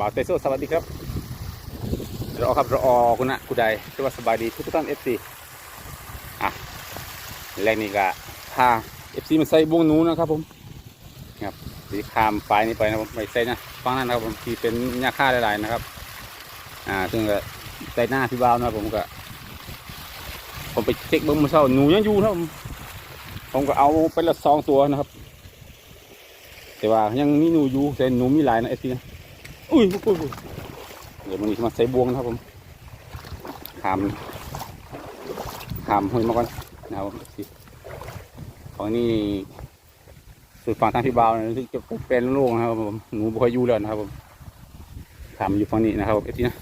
บ่าวเตโซสวัสดีครับรอครับรอคุณนะคุณใดสวัสบายดีทุกท่านเอฟซีอะแรกนี้ก็พาเอฟซีมาใส่บวงหนูนะครับผมครับสีขามปลายนี้ไปนะครับผมไม่ใส่นะฟังนั้นนะครับผมที่เป็นหญ้าค่าหลายๆนะครับ อ่าซึ่งก็ใส่หน้าพี่บ่าวนะครับผมก็ ผมไปเช็คเบิ้งมาเช้าหนูยังอยู่นะครับผมผมก็เอาไปละสองตัวนะครับ แต่ว่ายังมีหนูอยู่แต่หนูมีหลายนะเอฟซีนะ อุ้ยอุ้ยอุ้ยเดี๋ยวมันนี้มาใส่บวงนะครับผมขามขามห้อยมาก่อนนะครับผมของนี่สุดฝั่งทางที่บาวนะที่จะเป็นลูกนะครับผมหนูบ่อยอยู่แล้วนะครับผมขามอยู่ฝั่งนี้นะครับเอฟซีนะ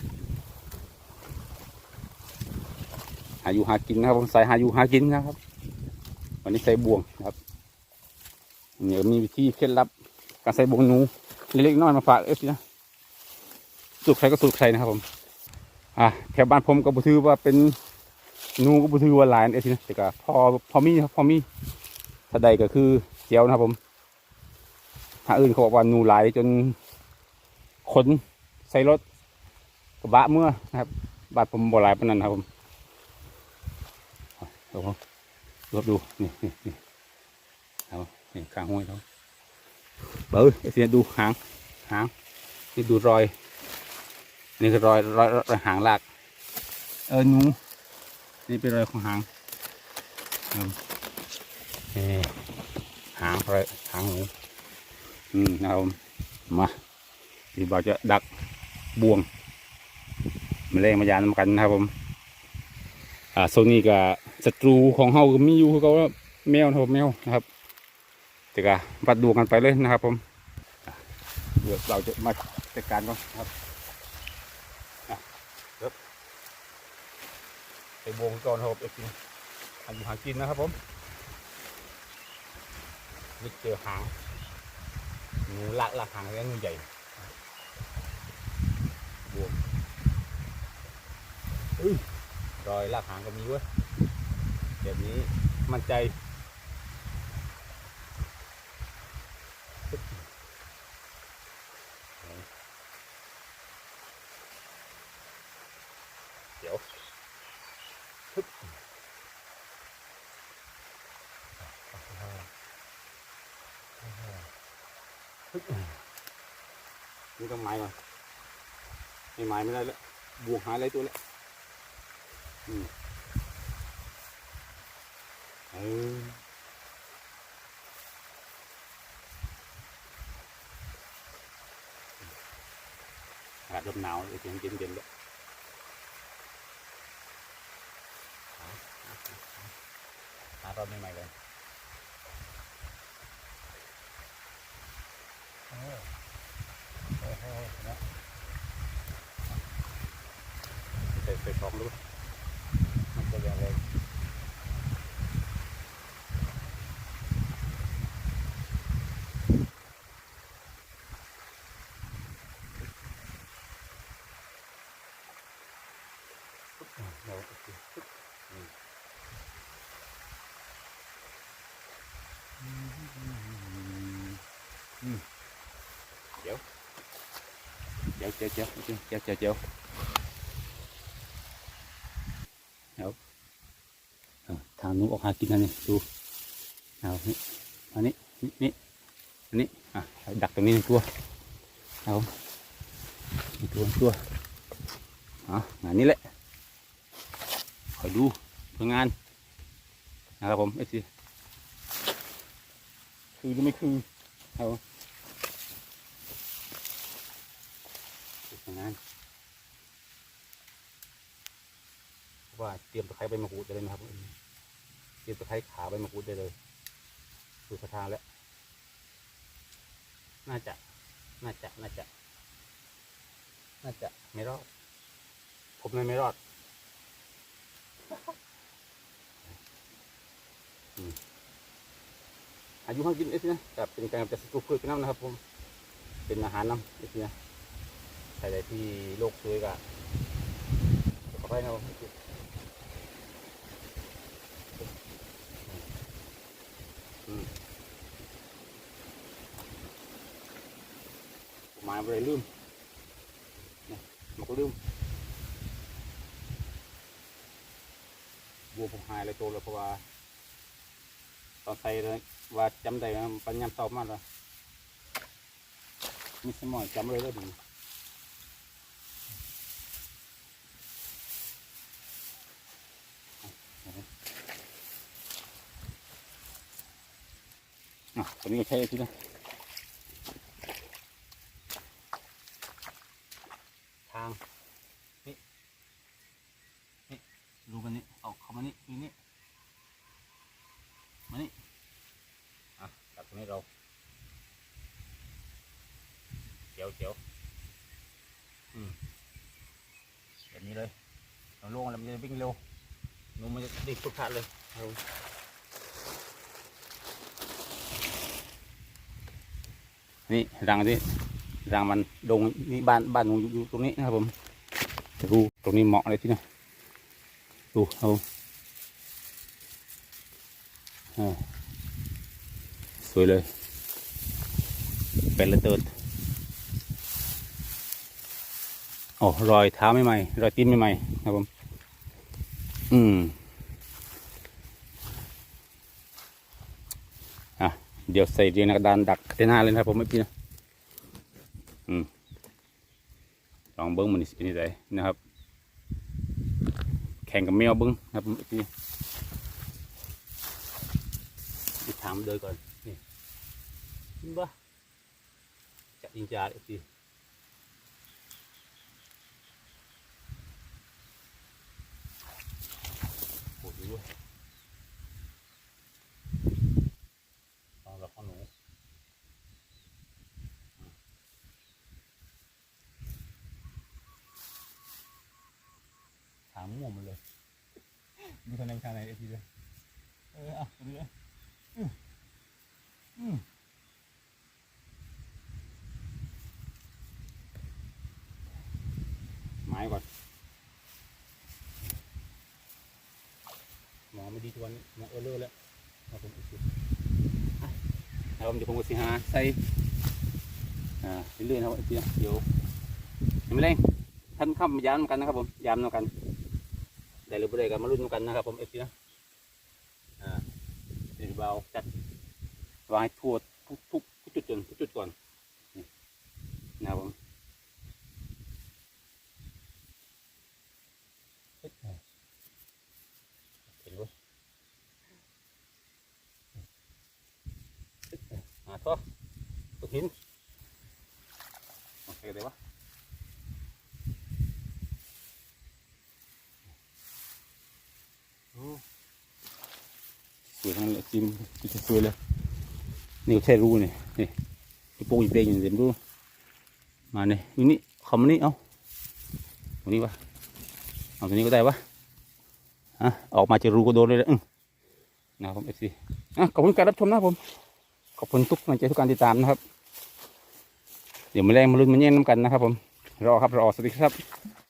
หาอยู่หากินนะครับผมใส่หาอยู่หากินนะครับ วันนี้ใส่บวงนะครับเดี๋ยวมีวิธีเคล็ดลับการใส่บวงหนูเล็กๆน้อยมาฝากเอฟซีนะ สูตรใครก็สูตรใครนะครับผมอะแถวบ้านผมก็บ่ถือว่าเป็นนูก็บ่ถือว่าหลายเอฟซีนะแต่ก็พอพอมีครับพอมีถ้าใดก็คือเจียวนะครับผมหาอื่นเขาบอกว่านูหลายจนขนใส่รถกระบะเมื่อนะครับบ้านผมบ่หลายปานนั้นครับผมเอาเอารถดูนี่นี่นี่เอานี่ข้างห้วยเขาเบอร์ไอ้เสีดูหางหางนี่ดูรอย นี่คือรอยรอยรอยหางลาก เออหนูนี่เป็นรอยของหางอืมนี่หางรอยหางหนูอืมนะครับผมมาที่บอกจะดักบ่วงแมาเล่มายานำกันนะครับผม อ่าโซนี่กับศัตรูของเฮาก็มีอยู่คือเขาว่าแมวนะครับแมวนะครับแต่ก็วัดดูกันไปเลยนะครับผมอะเดี๋ยวเราจะมาจัดการก่อนนะครับอะเริ่ม ไปวงก่อนครับเอฟซีทำหากินนะครับผมนี่เจอหางงูลากลากหางแล้วงูใหญ่บวงอุ้ยรอยลากหางก็มีเว้ยแบบนี้มั่นใจ เดี๋ยวฮึบฮึบ นี่ต้องไม้ก่อนไม่ไม้ไม่ได้แล้วบวกหายอะไรตัวแล้วอืมเอออากาศลมหนาวเลยเย็นเย็นๆเลยหารอบใหม่ๆเลย ไปไปชมดูมันจะยังไง嗯。 ยวเดี๋ยวเดี๋ยวเดี๋ยวเดี๋ยวเดี๋ยวเดี๋ยวเดี๋ยวเอาทางนู้นออกหากินนะนี่ดูเอานี่อันนี้นี่อันนี้อะดักตรงนี้หนึ่งตัวเอาหนึ่งตัวหนึ่งตัวอะงานนี้แหละคอยดูผลงานนะครับผมเอฟซีคือหรือไม่คือเอา อย่าง นั้นว่าเตรียมตะไคร้ใบมะกรูดได้เลยนะครับ เตรียมตะไคร้ขาใบมะกรูดได้เลยดูสถานแล้ว น่าจะ น่าจะ น่าจะ น่าจะไม่รอด ผมเลยไม่รอดอายุห้ากินเอสนะกับเป็นการจัดสตูพืชเป็นน้ำนะครับผม เป็นอาหารน้ำเอสนะ ใครใดที่โรคช่วยก็ขอไปนะครับมไม้ไปเลยลืมมันก็ลืมวัวผมหายเลยโตเลยเพราะว่าตอนใส่เลยว่าจำได้ว่ปัญญามเศร้ามากเลยมีสมองจำเลยเลยดี อะตัวนี้ก็ใช้ที่นะทางนี่นี่ดูกันนี่เอาเข้ามานี่นี่นี่มานี่อะตัดตรงนี้เราเจียวเจียวอืมแบบนี้เลยเราลงแล้วมันจะวิ่งเร็วหนูมันจะดิ้นพุดพลาดเลยเอา นี่รังนี่รังมันดงนี่บ้านบ้านอยู่อยู่ตรงนี้นะครับผมดูตรงนี้เหมาะเลยที่นะดูเอาสวยเลยเป็นระเติดโอ้รอยเท้าไม่ใหม่รอยตีนไม่ใหม่ครับผมอืม อะ เดี๋ยวใส่เรียงกระดานดักเทน่าเลยนะครับผมไม่พี่นะอืมลองเบิ้งมันนี่เป็นยังไงนะครับ แข่งกับแมวเบิ้งนะครับผมพี่ไปถามเลยก่อน Ini bah. Cak injar itu. Oh, dulu. Kalau Thả mua một lần. Đi con em sang này thì đây. Ờ, à, đi đây. Ừ. Ừ. ไม้ก่อนหมอไม่ดีทวนหมอเออเลอร์แล้วเอาผมอีกทีอะแล้วผมจะผมก็สิหาใส่อ่าเรื่อยๆนะครับเตี้ยเดี๋ยวยังไม่เร่งท่านข้ามยามกันนะครับผมยามนกัน ได้หรือไม่ได้กันมาลุ้นกันนะครับผมไอ้เตี้ยอ่าเดี๋ยวเบาจัดวางให้ทั่วทุกทุกทุกจุดจนทุกจุดก่อนนี่นะครับผมเห็นบ่หาท่อตัวหินโอเคได้ปะโอ้ส วยทั้งเลยจิ้มจิ้มสวยเลยนี่ก็แค่รูนี่นี่ที่ปูอีเปงอยู่เต็มรูมาเนี่ยนี่นี่คำนี้เอาตรงนี้วะเอาตัวนี้ก็ได้ปะอะออกมาจะรู้ก็โดนเลยนะอื้อนะครับผมเอฟซีอะขอบคุณการรับชมนะครับผมขอบคุณทุกกำลังใจทุกการติดตามนะครับ เดี๋ยวมาแรงมาลุ้นมาแย่งน้ำกันนะครับผมรอครับรอสวัสดีครับ